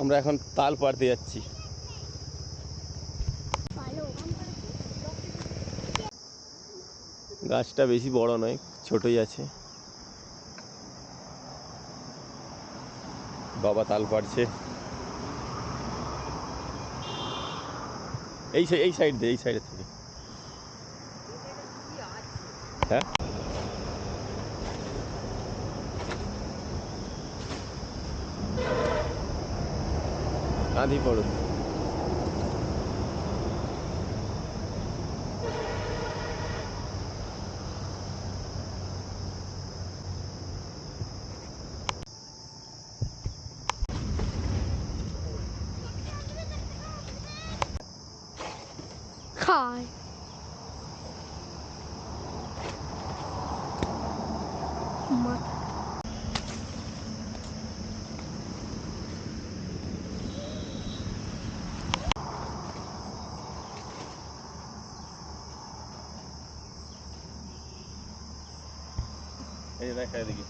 আমরা এখন তাল পাড়তে যাচ্ছি। গাছটা বেশি বড় নয়, ছোটই আছে। বাবা তাল পাড়ছে। এই এই সাইড দিয়ে, এই সাইডে থেকে। হ্যাঁ? antipodes. Hi. এই যে দেখা এদিকে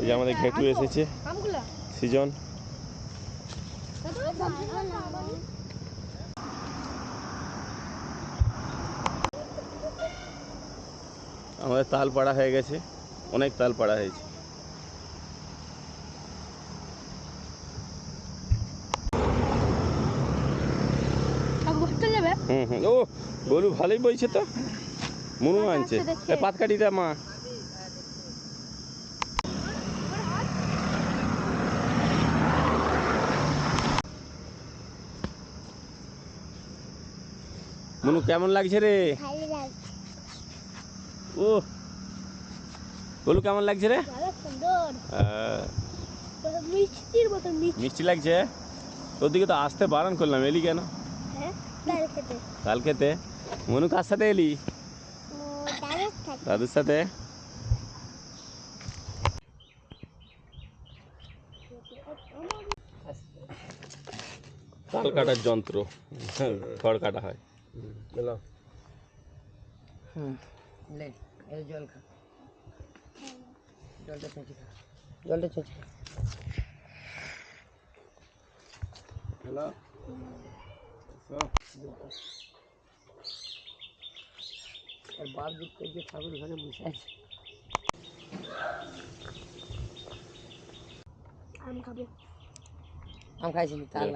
এই যে আমাদের ঘেটু এসেছে। সিজন। আমাদের তাল পাড়া হয়ে গেছে। অনেক তাল পাড়া হয়েছে হুম হুম। ও গরু ভালোই বইছে তো। মনু আনছে। আচ্ছা, দেখছে। এ, পাত কাটিটা মা। মনু কেমন লাগছে রে? ও বলু কেমন লাগছে রে? মতো মিষ্টি। লাগছে? তোর দিকে তো আসতে বারণ করলাম এলি কেন? হ্যাঁ কাল খেতে। মনু কার সাথে এলি? ও দাদুর সাথে। তাল কাটার যন্ত্র খড় কাটা হয়। चलो हम्म, ले। ये जल का जल दे चाची का। जल दे चंची चलो सो और बाप जी के जो ठाकुर घर में मुसाइल हम खाबो हम खाई से निकाल।